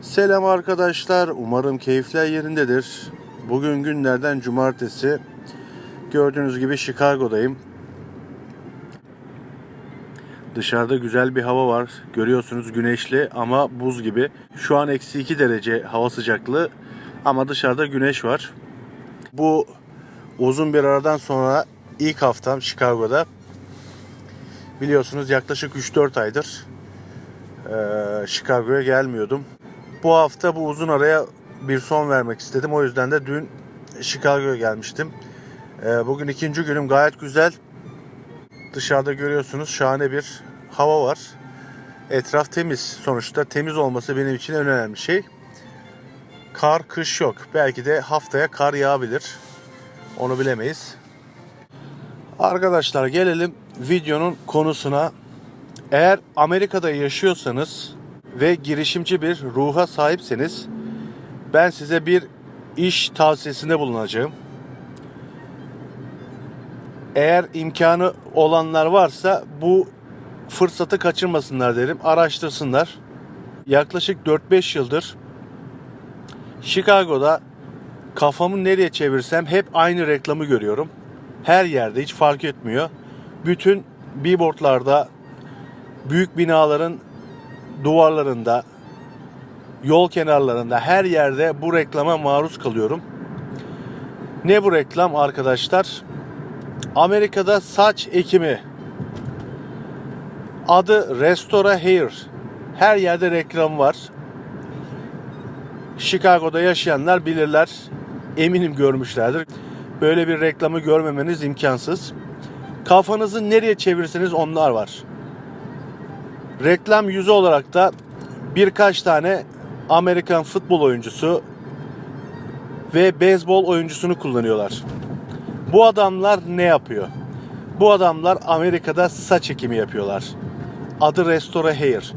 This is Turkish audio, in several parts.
Selam arkadaşlar. Umarım keyifler yerindedir. Bugün günlerden cumartesi. Gördüğünüz gibi Chicago'dayım. Dışarıda güzel bir hava var. Görüyorsunuz güneşli ama buz gibi. Şu an eksi 2 derece hava sıcaklığı ama dışarıda güneş var. Bu uzun bir aradan sonra ilk haftam Chicago'da. Biliyorsunuz yaklaşık 3-4 aydır Chicago'ya gelmiyordum. Bu hafta bu uzun araya bir son vermek istedim. O yüzden de dün Chicago'ya gelmiştim. Eee, bugün ikinci günüm gayet güzel. Dışarıda görüyorsunuz şahane bir hava var. Etraf temiz. Sonuçta temiz olması benim için en önemli şey. Kar, kış yok. Belki de haftaya kar yağabilir. Onu bilemeyiz. Arkadaşlar gelelim videonun konusuna. Eğer Amerika'da yaşıyorsanız ve girişimci bir ruha sahipseniz ben size bir iş tavsiyesinde bulunacağım. Eğer imkanı olanlar varsa bu fırsatı kaçırmasınlar derim. Araştırsınlar. Yaklaşık 4-5 yıldır Chicago'da kafamı nereye çevirsem hep aynı reklamı görüyorum. Her yerde hiç fark etmiyor. Bütün billboardlarda, büyük binaların duvarlarında, yol kenarlarında her yerde bu reklama maruz kalıyorum. Ne bu reklam arkadaşlar? Amerika'da saç ekimi. Adı Restora Hair. Her yerde reklam var. Chicago'da yaşayanlar bilirler. Eminim görmüşlerdir. Böyle bir reklamı görmemeniz imkansız. Kafanızı nereye çevirseniz onlar var. Reklam yüzü olarak da birkaç tane Amerikan futbol oyuncusu ve beyzbol oyuncusunu kullanıyorlar. Bu adamlar ne yapıyor? Bu adamlar Amerika'da saç ekimi yapıyorlar. Adı Restore Hair.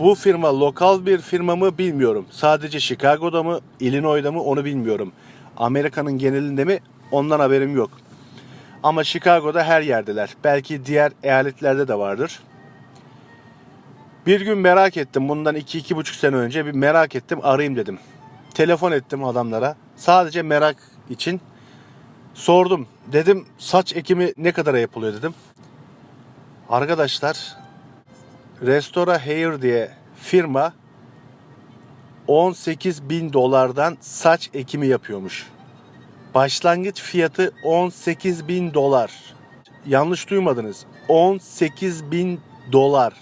Bu firma lokal bir firma mı bilmiyorum. Sadece Chicago'da mı, Illinois'da mı onu bilmiyorum. Amerika'nın genelinde mi ondan haberim yok. Ama Chicago'da her yerdeler. Belki diğer eyaletlerde de vardır. Bir gün merak ettim. Bundan 2-2,5 sene önce bir merak ettim. Arayayım dedim. Telefon ettim adamlara. Sadece merak için. Sordum. Dedim saç ekimi ne kadara yapılıyor dedim. Arkadaşlar Restora Hair diye firma 18 bin dolardan saç ekimi yapıyormuş. Başlangıç fiyatı 18 bin dolar. Yanlış duymadınız. 18 bin dolar.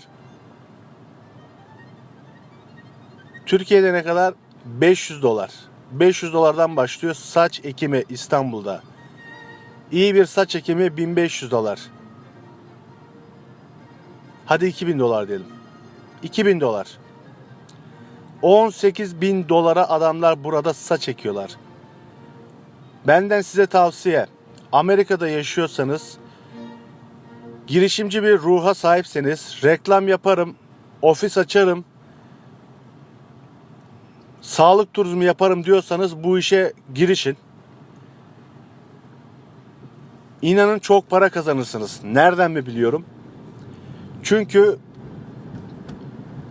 Türkiye'de ne kadar? 500 dolar. 500 dolardan başlıyor saç ekimi İstanbul'da. İyi bir saç ekimi 1500 dolar. Hadi 2000 dolar diyelim. 2000 dolar. 18 bin dolara adamlar burada saç ekiyorlar. Benden size tavsiye. Amerika'da yaşıyorsanız girişimci bir ruha sahipseniz reklam yaparım, ofis açarım, sağlık turizmi yaparım diyorsanız bu işe girişin. İnanın çok para kazanırsınız. Nereden mi biliyorum? Çünkü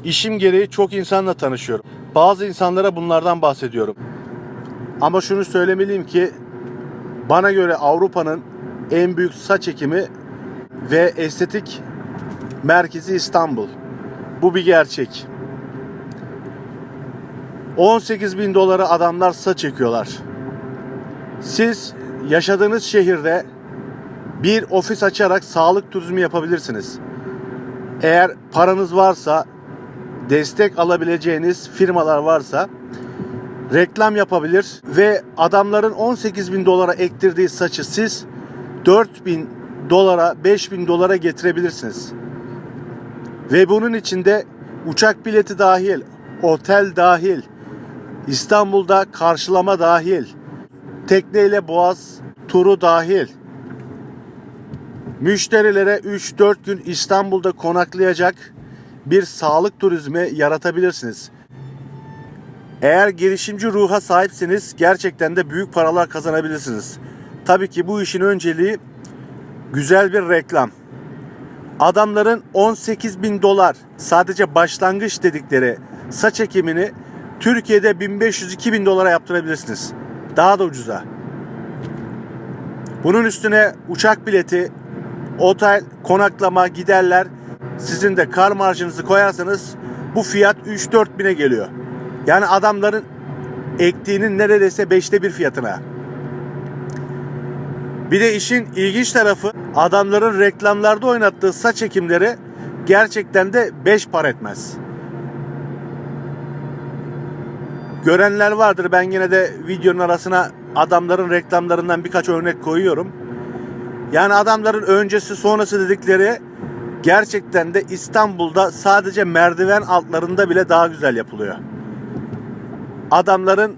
işim gereği çok insanla tanışıyorum. Bazı insanlara bunlardan bahsediyorum. Ama şunu söylemeliyim ki bana göre Avrupa'nın en büyük saç ekimi ve estetik merkezi İstanbul. Bu bir gerçek. 18 bin dolara adamlar saç çekiyorlar. Siz yaşadığınız şehirde bir ofis açarak sağlık turizmi yapabilirsiniz. Eğer paranız varsa, destek alabileceğiniz firmalar varsa reklam yapabilir ve adamların 18 bin dolara ektirdiği saçı siz 4 bin dolara, 5 bin dolara getirebilirsiniz. Ve bunun içinde uçak bileti dahil, otel dahil, İstanbul'da karşılama dahil, tekneyle boğaz turu dahil, müşterilere 3-4 gün İstanbul'da konaklayacak bir sağlık turizmi yaratabilirsiniz. Eğer girişimci ruha sahipseniz gerçekten de büyük paralar kazanabilirsiniz. Tabii ki bu işin önceliği güzel bir reklam. Adamların 18 bin dolar sadece başlangıç dedikleri saç ekimini Türkiye'de 1500-2000 dolara yaptırabilirsiniz. Daha da ucuza. Bunun üstüne uçak bileti, otel, konaklama, giderler sizin de kar marjınızı koyarsanız bu fiyat 3-4 bine geliyor. Yani adamların ektiğinin neredeyse 5'te bir fiyatına. Bir de işin ilginç tarafı adamların reklamlarda oynattığı saç ekimleri gerçekten de 5 par etmez. Görenler vardır. Ben yine de videonun arasına adamların reklamlarından birkaç örnek koyuyorum. Yani adamların öncesi sonrası dedikleri gerçekten de İstanbul'da sadece merdiven altlarında bile daha güzel yapılıyor. Adamların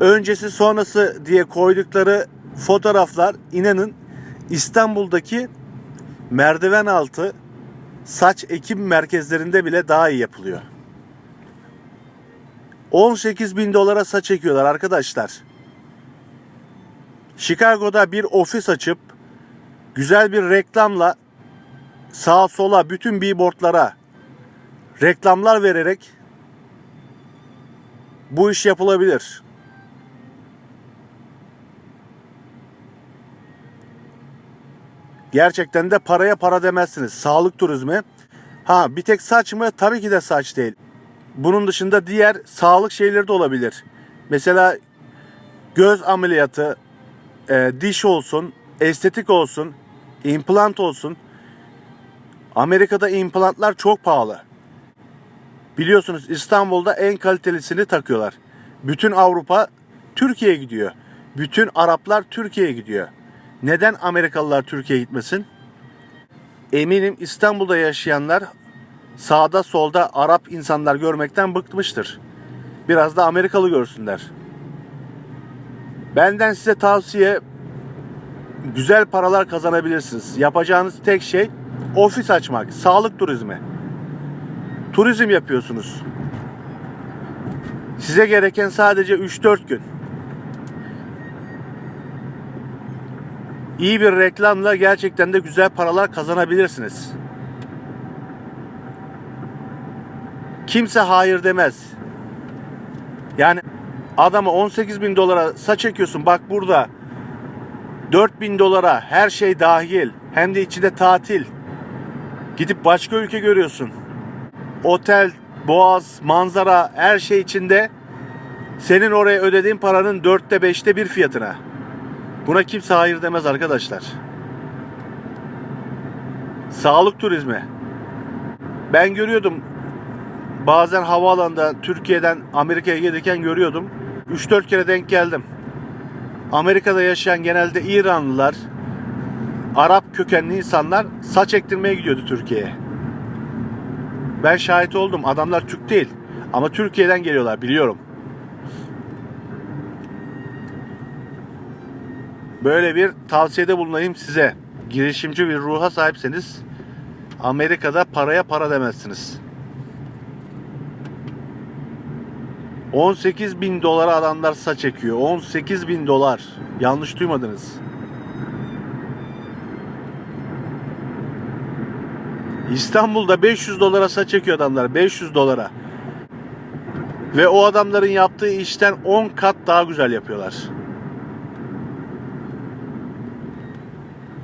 öncesi sonrası diye koydukları fotoğraflar inanın İstanbul'daki merdiven altı saç ekim merkezlerinde bile daha iyi yapılıyor. 18 bin dolara saç ekiyorlar arkadaşlar. Chicago'da bir ofis açıp güzel bir reklamla sağa sola bütün billboardlara reklamlar vererek bu iş yapılabilir. Gerçekten de paraya para demezsiniz. Sağlık turizmi. Ha bir tek saç mı? Tabii ki de saç değil. Bunun dışında diğer sağlık şeyleri de olabilir. Mesela göz ameliyatı, e, diş olsun, estetik olsun, implant olsun. Amerika'da implantlar çok pahalı. Biliyorsunuz İstanbul'da en kalitelisini takıyorlar. Bütün Avrupa Türkiye'ye gidiyor. Bütün Araplar Türkiye'ye gidiyor. Neden Amerikalılar Türkiye'ye gitmesin? Eminim İstanbul'da yaşayanlar sağda solda Arap insanlar görmekten bıkmıştır. Biraz da Amerikalı görsünler. Benden size tavsiye güzel paralar kazanabilirsiniz. Yapacağınız tek şey ofis açmak, sağlık turizmi. Turizm yapıyorsunuz. Size gereken sadece 3-4 gün. İyi bir reklamla gerçekten de güzel paralar kazanabilirsiniz. Kimse hayır demez. Yani adama 18 bin dolara saç çekiyorsun. Bak burada 4 bin dolara her şey dahil. Hem de içinde tatil. Gidip başka ülke görüyorsun. Otel, boğaz, manzara her şey içinde. Senin oraya ödediğin paranın dörtte beşte bir fiyatına. Buna kimse hayır demez arkadaşlar. Sağlık turizmi. Ben görüyordum bazen havaalanında Türkiye'den Amerika'ya gelirken görüyordum. 3-4 kere denk geldim. Amerika'da yaşayan genelde İranlılar, Arap kökenli insanlar saç ektirmeye gidiyordu Türkiye'ye. Ben şahit oldum. Adamlar Türk değil. Ama Türkiye'den geliyorlar biliyorum. Böyle bir tavsiyede bulunayım size. Girişimci bir ruha sahipseniz Amerika'da paraya para demezsiniz. 18 bin dolara adamlar saç çekiyor. 18 bin dolar. Yanlış duymadınız. İstanbul'da 500 dolara saç çekiyor adamlar. 500 dolara. Ve o adamların yaptığı işten 10 kat daha güzel yapıyorlar.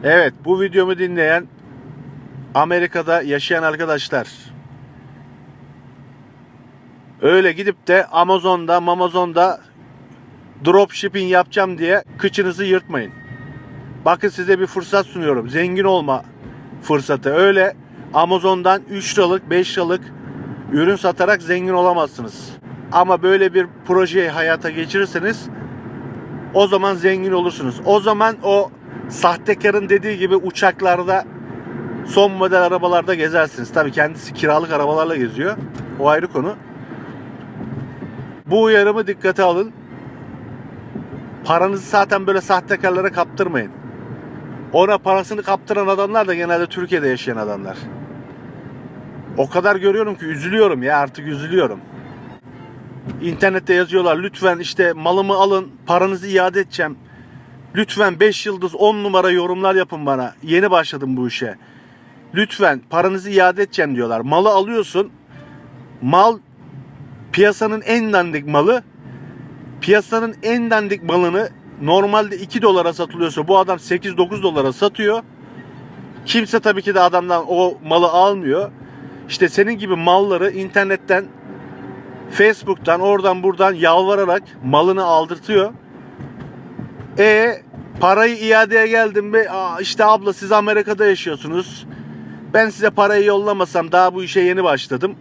Evet bu videomu dinleyen Amerika'da yaşayan arkadaşlar öyle gidip de Amazon'da Amazon'da drop shipping yapacağım diye kıçınızı yırtmayın. Bakın size bir fırsat sunuyorum. Zengin olma fırsatı. Öyle Amazon'dan 3 liralık 5 liralık ürün satarak zengin olamazsınız. Ama böyle bir projeyi hayata geçirirseniz o zaman zengin olursunuz. O zaman o sahtekarın dediği gibi uçaklarda son model arabalarda gezersiniz. Tabii kendisi kiralık arabalarla geziyor. O ayrı konu. Bu uyarımı dikkate alın. Paranızı zaten böyle sahtekarlara kaptırmayın. Ona parasını kaptıran adamlar da genelde Türkiye'de yaşayan adamlar. O kadar görüyorum ki üzülüyorum ya artık üzülüyorum. İnternette yazıyorlar lütfen işte malımı alın paranızı iade edeceğim. Lütfen 5 yıldız 10 numara yorumlar yapın bana. Yeni başladım bu işe. Lütfen paranızı iade edeceğim diyorlar. Malı alıyorsun. Mal piyasanın en dandik malı. Piyasanın en dandik malını normalde 2 dolara satılıyorsa bu adam 8-9 dolara satıyor. Kimse tabii ki de adamdan o malı almıyor. İşte senin gibi malları internetten, Facebook'tan, oradan buradan yalvararak malını aldırtıyor. E parayı iadeye geldim be. İşte abla siz Amerika'da yaşıyorsunuz. Ben size parayı yollamasam daha bu işe yeni başladım.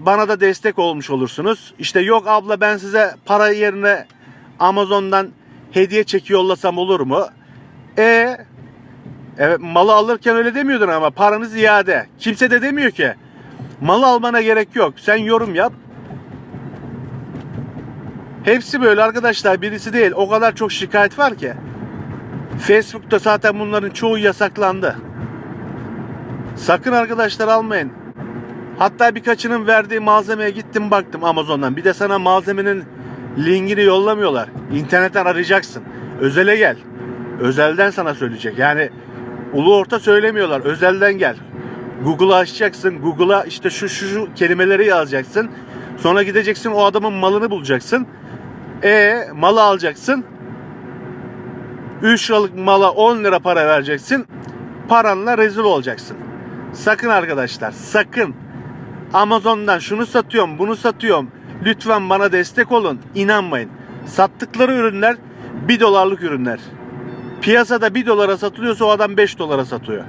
Bana da destek olmuş olursunuz. İşte yok abla ben size para yerine Amazon'dan hediye çeki yollasam olur mu? E Evet malı alırken öyle demiyordun ama paranız iade. Kimse de demiyor ki. Malı almana gerek yok. Sen yorum yap. Hepsi böyle arkadaşlar. Birisi değil. O kadar çok şikayet var ki. Facebook'ta zaten bunların çoğu yasaklandı. Sakın arkadaşlar almayın. Hatta birkaçının verdiği malzemeye gittim baktım Amazon'dan. Bir de sana malzemenin linkini yollamıyorlar. İnternetten arayacaksın. Özele gel. Özelden sana söyleyecek. Yani ulu orta söylemiyorlar. Özelden gel. Google'ı açacaksın. Google'a işte şu şu, şu kelimeleri yazacaksın. Sonra gideceksin o adamın malını bulacaksın. E malı alacaksın. 3 liralık mala 10 lira para vereceksin. Paranla rezil olacaksın. Sakın arkadaşlar sakın. Amazon'dan şunu satıyorum bunu satıyorum. Lütfen bana destek olun. İnanmayın. Sattıkları ürünler 1 dolarlık ürünler. Piyasada 1 dolara satılıyorsa o adam 5 dolara satıyor.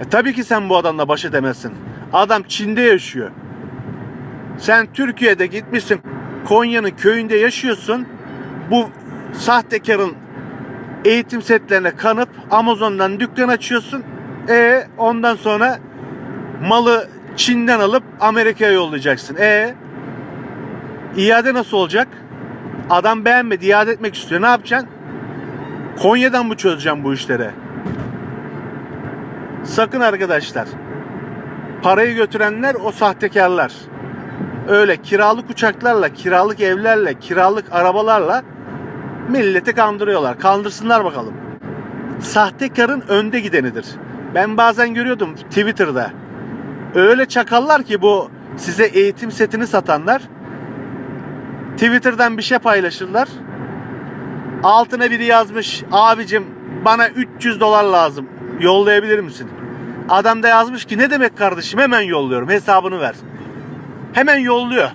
E tabii ki sen bu adamla baş edemezsin. Adam Çin'de yaşıyor. Sen Türkiye'de gitmişsin Konya'nın köyünde yaşıyorsun. Bu sahtekarın eğitim setlerine kanıp Amazon'dan dükkan açıyorsun. E ondan sonra malı Çin'den alıp Amerika'ya yollayacaksın. E iade nasıl olacak? Adam beğenmedi, iade etmek istiyor. Ne yapacaksın? Konya'dan mı çözeceğim bu işleri? Sakın arkadaşlar. Parayı götürenler o sahtekarlar. Öyle kiralık uçaklarla, kiralık evlerle, kiralık arabalarla milleti kandırıyorlar. Kandırsınlar bakalım. Sahtekarın önde gidenidir. Ben bazen görüyordum Twitter'da. Öyle çakallar ki bu size eğitim setini satanlar Twitter'dan bir şey paylaşırlar. Altına biri yazmış abicim bana 300 dolar lazım yollayabilir misin? Adam da yazmış ki ne demek kardeşim hemen yolluyorum hesabını ver. Hemen yolluyor.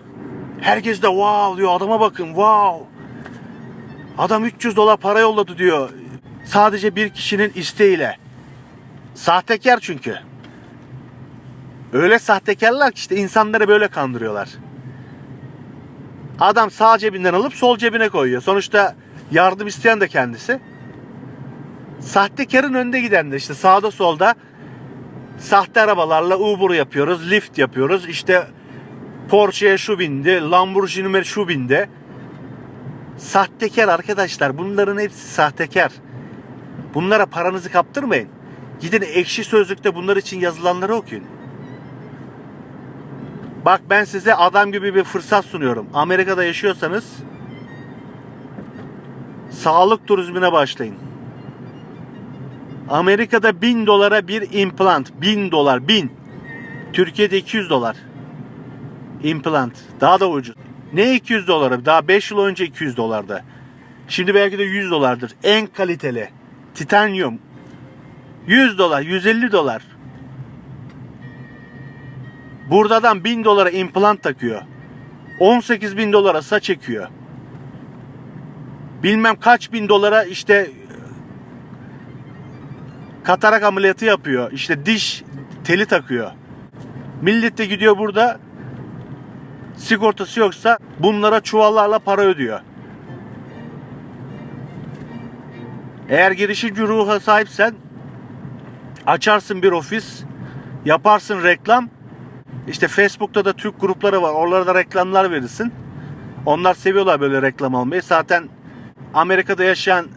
Herkes de wow diyor adama bakın wow. Adam 300 dolar para yolladı diyor. Sadece bir kişinin isteğiyle. Sahtekar çünkü. Öyle sahtekarlar ki işte insanları böyle kandırıyorlar. Adam sağ cebinden alıp sol cebine koyuyor. Sonuçta yardım isteyen de kendisi. Sahtekarın önde giden de işte sağda solda sahte arabalarla Uber yapıyoruz, Lyft yapıyoruz. İşte Porsche'ye şu bindi, Lamborghini'me şu bindi. Sahtekar arkadaşlar. Bunların hepsi sahtekar. Bunlara paranızı kaptırmayın. Gidin ekşi sözlükte bunlar için yazılanları okuyun. Bak ben size adam gibi bir fırsat sunuyorum. Amerika'da yaşıyorsanız sağlık turizmine başlayın. Amerika'da 1000 dolara bir implant. 1000 dolar. 1000. Türkiye'de 200 dolar. Implant. Daha da ucuz. Ne 200 doları? Daha 5 yıl önce 200 dolardı. Şimdi belki de 100 dolardır. En kaliteli. Titanyum. 100 dolar, 150 dolar. Burada adam 1000 dolara implant takıyor. 18 bin dolara saç ekiyor. Bilmem kaç bin dolara işte katarak ameliyatı yapıyor. İşte diş teli takıyor. Millet de gidiyor burada sigortası yoksa bunlara çuvallarla para ödüyor. Eğer girişimci ruha sahipsen açarsın bir ofis, yaparsın reklam. İşte Facebook'ta da Türk grupları var. Oralara da reklamlar verirsin. Onlar seviyorlar böyle reklam almayı. Zaten Amerika'da yaşayan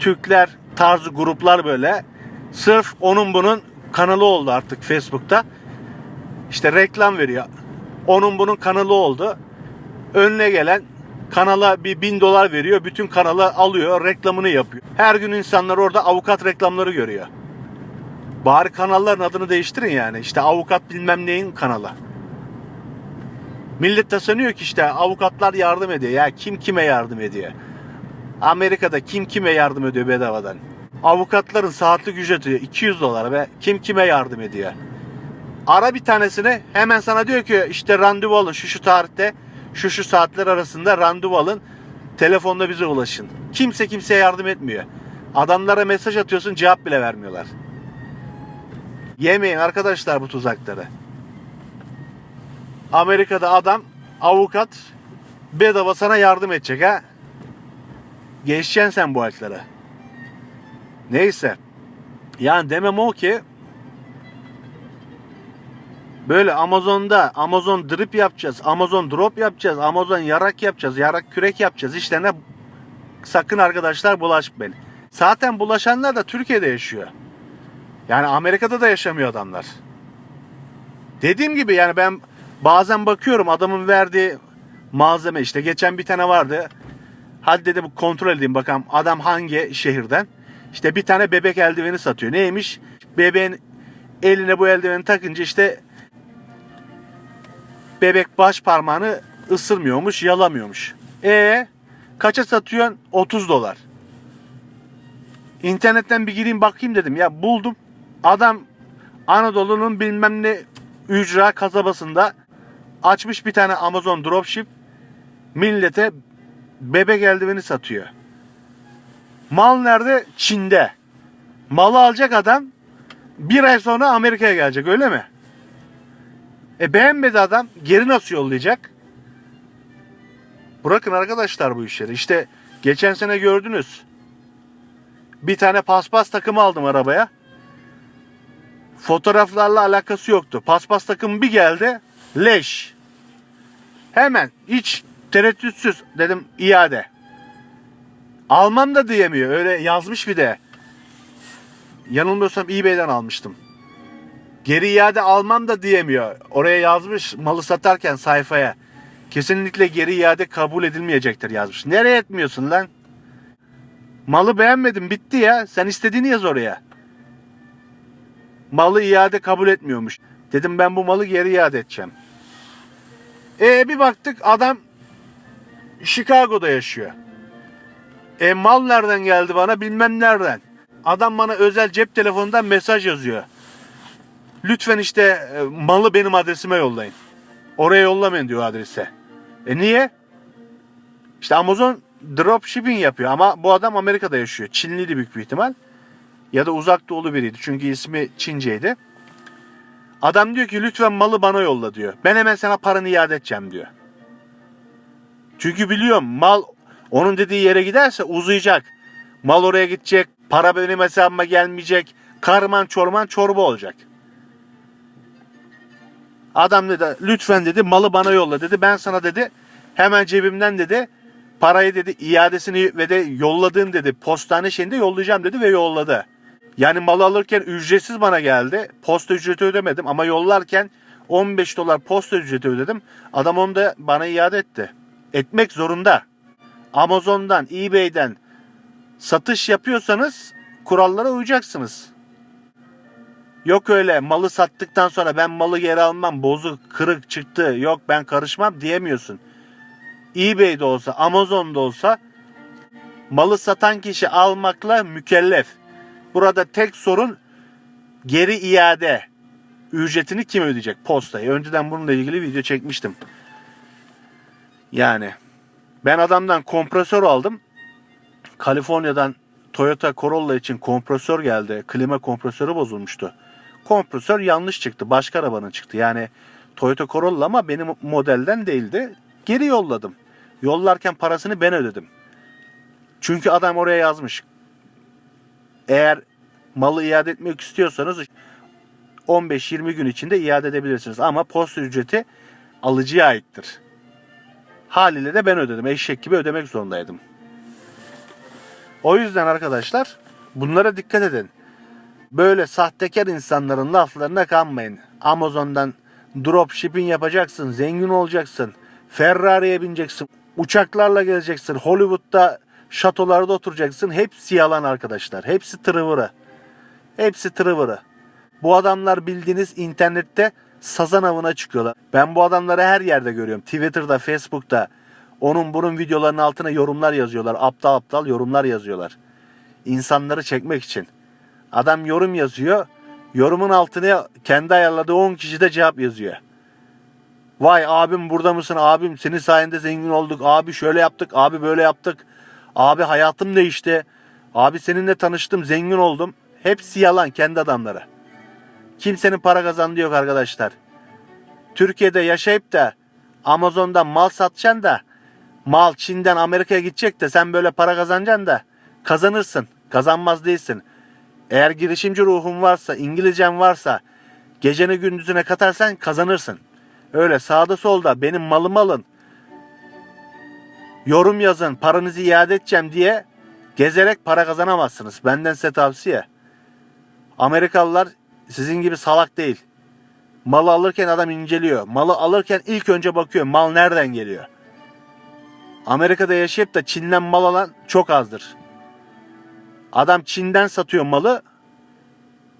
Türkler tarzı gruplar böyle. Sırf onun bunun kanalı oldu artık Facebook'ta. İşte reklam veriyor. Onun bunun kanalı oldu. Önüne gelen Kanala bir bin dolar veriyor. Bütün kanalı alıyor. Reklamını yapıyor. Her gün insanlar orada avukat reklamları görüyor. Bari kanalların adını değiştirin yani. İşte avukat bilmem neyin kanalı. Millet de sanıyor ki işte avukatlar yardım ediyor. Ya kim kime yardım ediyor? Amerika'da kim kime yardım ediyor bedavadan? Avukatların saatlik ücreti 200 dolar ve kim kime yardım ediyor? Ara bir tanesini hemen sana diyor ki işte randevu alın şu şu tarihte şu şu saatler arasında randevu alın. Telefonda bize ulaşın. Kimse kimseye yardım etmiyor. Adamlara mesaj atıyorsun cevap bile vermiyorlar. Yemeyin arkadaşlar bu tuzakları. Amerika'da adam avukat bedava sana yardım edecek ha. Geçeceksin sen bu halklara. Neyse. Yani demem o ki böyle Amazon'da Amazon drip yapacağız, Amazon drop yapacağız, Amazon yarak yapacağız, yarak kürek yapacağız. İşlerine sakın arkadaşlar bulaşmayın. Zaten bulaşanlar da Türkiye'de yaşıyor. Yani Amerika'da da yaşamıyor adamlar. Dediğim gibi yani ben bazen bakıyorum adamın verdiği malzeme işte geçen bir tane vardı. Hadi dedim kontrol edeyim bakalım adam hangi şehirden. İşte bir tane bebek eldiveni satıyor. Neymiş? Bebeğin eline bu eldiveni takınca işte bebek baş parmağını ısırmıyormuş, yalamıyormuş. E kaça satıyorsun? 30 dolar. İnternetten bir gireyim bakayım dedim. Ya buldum. Adam Anadolu'nun bilmem ne ücra kasabasında açmış bir tane Amazon dropship millete bebek eldiveni satıyor. Mal nerede? Çin'de. Malı alacak adam bir ay sonra Amerika'ya gelecek öyle mi? E beğenmedi adam geri nasıl yollayacak? Bırakın arkadaşlar bu işleri. İşte geçen sene gördünüz. Bir tane paspas takımı aldım arabaya. Fotoğraflarla alakası yoktu. Paspas takımı bir geldi. Leş. Hemen hiç tereddütsüz dedim iade. Almam da diyemiyor. Öyle yazmış bir de. Yanılmıyorsam eBay'den almıştım. Geri iade almam da diyemiyor. Oraya yazmış malı satarken sayfaya. Kesinlikle geri iade kabul edilmeyecektir yazmış. Nereye etmiyorsun lan? Malı beğenmedim bitti ya. Sen istediğini yaz oraya. Malı iade kabul etmiyormuş. Dedim ben bu malı geri iade edeceğim. E bir baktık adam Chicago'da yaşıyor. E mal nereden geldi bana bilmem nereden. Adam bana özel cep telefonundan mesaj yazıyor. Lütfen işte e, malı benim adresime yollayın. Oraya yollamayın diyor adrese. E niye? İşte Amazon dropshipping yapıyor ama bu adam Amerika'da yaşıyor. Çinliydi büyük bir ihtimal. Ya da uzak doğulu biriydi. Çünkü ismi Çinceydi. Adam diyor ki lütfen malı bana yolla diyor. Ben hemen sana paranı iade edeceğim diyor. Çünkü biliyorum mal onun dediği yere giderse uzayacak. Mal oraya gidecek. Para benim hesabıma gelmeyecek. Karman çorman çorba olacak. Adam dedi lütfen dedi malı bana yolla dedi. Ben sana dedi hemen cebimden dedi parayı dedi iadesini ve de yolladığım dedi postane şeyinde yollayacağım dedi ve yolladı. Yani malı alırken ücretsiz bana geldi. Posta ücreti ödemedim ama yollarken 15 dolar posta ücreti ödedim. Adam onu da bana iade etti. Etmek zorunda. Amazon'dan, eBay'den satış yapıyorsanız kurallara uyacaksınız. Yok öyle malı sattıktan sonra ben malı geri almam bozuk kırık çıktı yok ben karışmam diyemiyorsun. eBay'de olsa Amazon'da olsa malı satan kişi almakla mükellef. Burada tek sorun geri iade ücretini kim ödeyecek? Postayı. Önceden bununla ilgili video çekmiştim. Yani ben adamdan kompresör aldım. Kaliforniya'dan Toyota Corolla için kompresör geldi. Klima kompresörü bozulmuştu. Kompresör yanlış çıktı. Başka arabanın çıktı. Yani Toyota Corolla ama benim modelden değildi. Geri yolladım. Yollarken parasını ben ödedim. Çünkü adam oraya yazmış. Eğer malı iade etmek istiyorsanız 15-20 gün içinde iade edebilirsiniz. Ama post ücreti alıcıya aittir. Haliyle de ben ödedim. Eşek gibi ödemek zorundaydım. O yüzden arkadaşlar bunlara dikkat edin. Böyle sahtekar insanların laflarına kanmayın. Amazon'dan drop shipping yapacaksın, zengin olacaksın, Ferrari'ye bineceksin. Uçaklarla geleceksin. Hollywood'da şatolarda oturacaksın. Hepsi yalan arkadaşlar. Hepsi tırıvırı. Hepsi tırıvırı. Bu adamlar bildiğiniz internette sazan avına çıkıyorlar. Ben bu adamları her yerde görüyorum. Twitter'da, Facebook'ta. Onun bunun videolarının altına yorumlar yazıyorlar. Aptal aptal yorumlar yazıyorlar. İnsanları çekmek için. Adam yorum yazıyor. Yorumun altına kendi ayarladığı 10 kişi de cevap yazıyor. Vay abim burada mısın? Abim senin sayende zengin olduk. Abi şöyle yaptık. Abi böyle yaptık. Abi hayatım değişti. Abi seninle tanıştım. Zengin oldum. Hepsi yalan kendi adamları. Kimsenin para kazandığı yok arkadaşlar. Türkiye'de yaşayıp da Amazon'dan mal satacaksın da mal Çin'den Amerika'ya gidecek de sen böyle para kazanacaksın da kazanırsın. Kazanmaz değilsin. Eğer girişimci ruhun varsa, İngilizcen varsa geceni gündüzüne katarsan kazanırsın. Öyle sağda solda benim malım alın. Yorum yazın, paranızı iade edeceğim diye gezerek para kazanamazsınız. Benden size tavsiye. Amerikalılar sizin gibi salak değil. Malı alırken adam inceliyor. Malı alırken ilk önce bakıyor mal nereden geliyor. Amerika'da yaşayıp da Çin'den mal alan çok azdır. Adam Çin'den satıyor malı.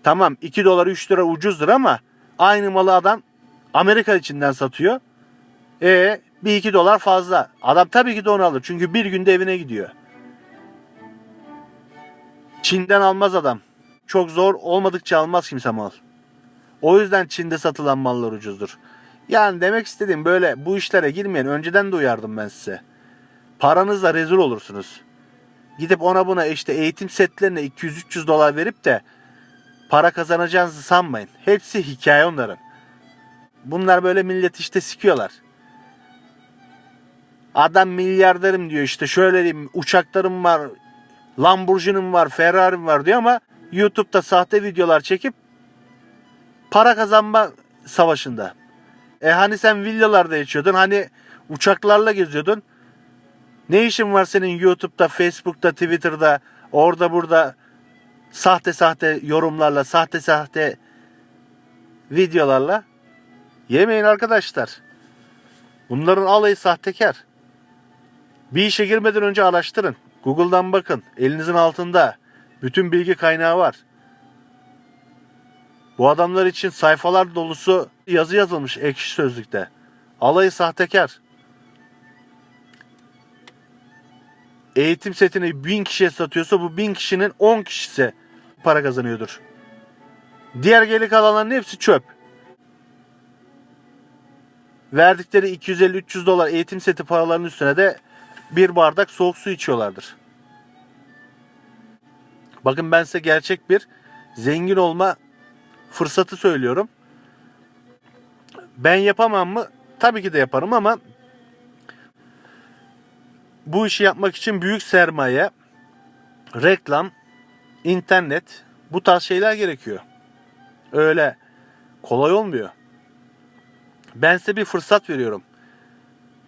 Tamam 2 dolar 3 lira ucuzdur ama aynı malı adam Amerika içinden satıyor. E bir 2 dolar fazla. Adam tabii ki de onu alır. Çünkü bir günde evine gidiyor. Çin'den almaz adam. Çok zor olmadıkça almaz kimse mal. O yüzden Çin'de satılan mallar ucuzdur. Yani demek istediğim böyle bu işlere girmeyin. Önceden de uyardım ben size. Paranızla rezil olursunuz. Gidip ona buna işte eğitim setlerine 200-300 dolar verip de para kazanacağınızı sanmayın. Hepsi hikaye onların. Bunlar böyle millet işte sikiyorlar. Adam milyarderim diyor işte şöyle diyeyim uçaklarım var, Lamborghini'm var, Ferrari'm var diyor ama YouTube'da sahte videolar çekip para kazanma savaşında. E hani sen villalarda yaşıyordun, hani uçaklarla geziyordun. Ne işin var senin YouTube'da, Facebook'ta, Twitter'da, orada burada sahte sahte yorumlarla, sahte sahte videolarla? Yemeyin arkadaşlar. Bunların alayı sahtekar. Bir işe girmeden önce araştırın. Google'dan bakın. Elinizin altında. Bütün bilgi kaynağı var. Bu adamlar için sayfalar dolusu yazı yazılmış ekşi sözlükte. Alayı sahtekar. Eğitim setini bin kişiye satıyorsa bu bin kişinin 10 kişisi para kazanıyordur. Diğer geri kalanların hepsi çöp. Verdikleri 250-300 dolar eğitim seti paralarının üstüne de bir bardak soğuk su içiyorlardır. Bakın ben size gerçek bir zengin olma fırsatı söylüyorum. Ben yapamam mı? Tabii ki de yaparım ama bu işi yapmak için büyük sermaye, reklam, internet bu tarz şeyler gerekiyor. Öyle kolay olmuyor. Ben size bir fırsat veriyorum.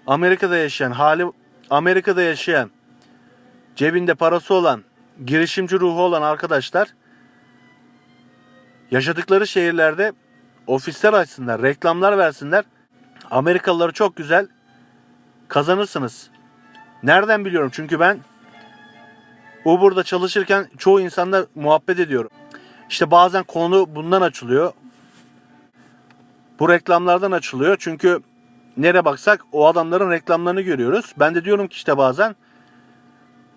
Amerika'da yaşayan, hali Amerika'da yaşayan, cebinde parası olan, girişimci ruhu olan arkadaşlar yaşadıkları şehirlerde ofisler açsınlar, reklamlar versinler. Amerikalıları çok güzel kazanırsınız. Nereden biliyorum? Çünkü ben Uber'da çalışırken çoğu insanla muhabbet ediyorum. İşte bazen konu bundan açılıyor. Bu reklamlardan açılıyor. Çünkü nereye baksak o adamların reklamlarını görüyoruz. Ben de diyorum ki işte bazen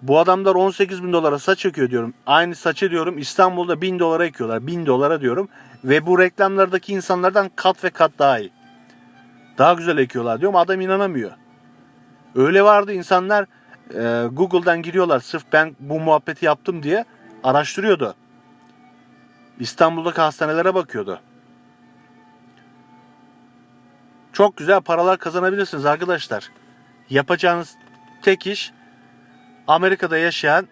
bu adamlar 18 bin dolara saç ekiyor diyorum. Aynı saçı diyorum İstanbul'da 1000 dolara ekiyorlar. 1000 dolara diyorum. Ve bu reklamlardaki insanlardan kat ve kat daha iyi. Daha güzel ekiyorlar diyorum. Adam inanamıyor. Öyle vardı insanlar e, Google'dan giriyorlar sırf ben bu muhabbeti yaptım diye araştırıyordu. İstanbul'daki hastanelere bakıyordu. Çok güzel paralar kazanabilirsiniz arkadaşlar. Yapacağınız tek iş Amerika'da yaşayan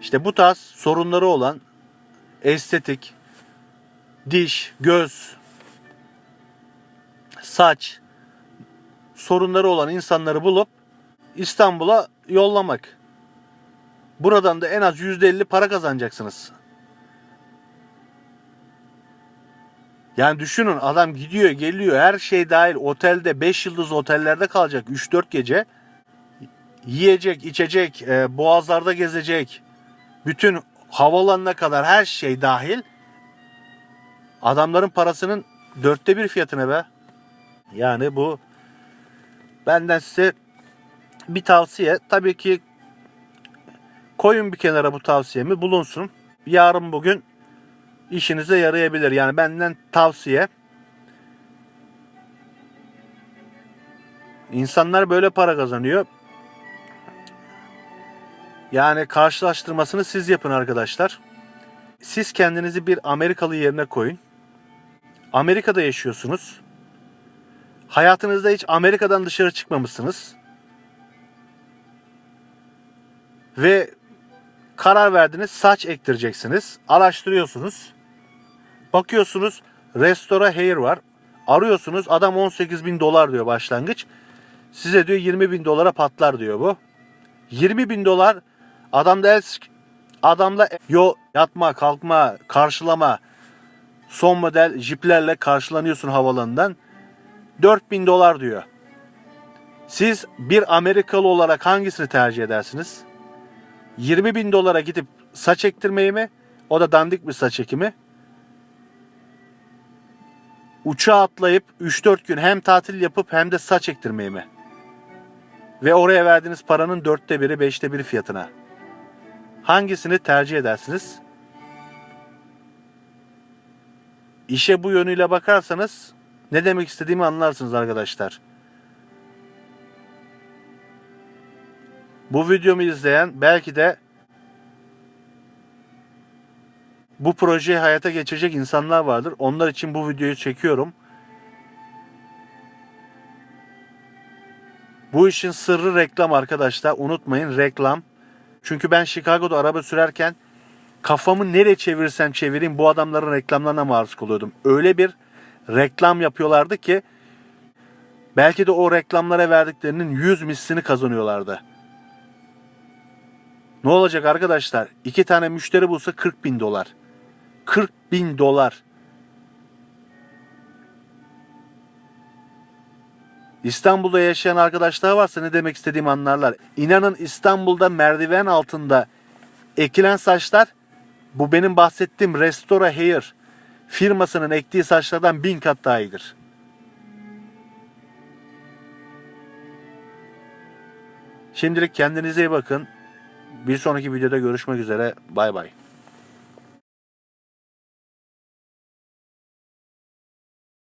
işte bu tarz sorunları olan estetik, diş, göz, saç sorunları olan insanları bulup İstanbul'a yollamak. Buradan da en az %50 para kazanacaksınız. Yani düşünün adam gidiyor geliyor her şey dahil otelde 5 yıldız otellerde kalacak 3-4 gece. yiyecek, içecek, e, boğazlarda gezecek, bütün havalanına kadar her şey dahil adamların parasının dörtte bir fiyatına be. Yani bu benden size bir tavsiye. Tabii ki koyun bir kenara bu tavsiyemi bulunsun. Yarın bugün işinize yarayabilir. Yani benden tavsiye. İnsanlar böyle para kazanıyor. Yani karşılaştırmasını siz yapın arkadaşlar. Siz kendinizi bir Amerikalı yerine koyun. Amerika'da yaşıyorsunuz. Hayatınızda hiç Amerika'dan dışarı çıkmamışsınız. Ve karar verdiniz saç ektireceksiniz. Araştırıyorsunuz. Bakıyorsunuz Restore Hair var. Arıyorsunuz adam 18 bin dolar diyor başlangıç. Size diyor 20 bin dolara patlar diyor bu. 20 bin dolar adamda el, adamla yo yatma kalkma karşılama son model jiplerle karşılanıyorsun havalanından 4 bin dolar diyor. Siz bir Amerikalı olarak hangisini tercih edersiniz? 20 bin dolara gidip saç ektirmeyi mi? O da dandik bir saç ekimi. Uçağa atlayıp 3-4 gün hem tatil yapıp hem de saç ektirmeyi mi? Ve oraya verdiğiniz paranın dörtte biri, beşte biri fiyatına. Hangisini tercih edersiniz? İşe bu yönüyle bakarsanız ne demek istediğimi anlarsınız arkadaşlar. Bu videomu izleyen belki de bu projeyi hayata geçirecek insanlar vardır. Onlar için bu videoyu çekiyorum. Bu işin sırrı reklam arkadaşlar. Unutmayın reklam. Çünkü ben Chicago'da araba sürerken kafamı nereye çevirirsem çevireyim bu adamların reklamlarına maruz kalıyordum. Öyle bir reklam yapıyorlardı ki belki de o reklamlara verdiklerinin 100 mislini kazanıyorlardı. Ne olacak arkadaşlar? İki tane müşteri bulsa 40 bin dolar. 40 bin dolar. İstanbul'da yaşayan arkadaşlar varsa ne demek istediğimi anlarlar. İnanın İstanbul'da merdiven altında ekilen saçlar bu benim bahsettiğim Restore Hair firmasının ektiği saçlardan bin kat daha iyidir. Şimdilik kendinize iyi bakın. Bir sonraki videoda görüşmek üzere. Bay bay.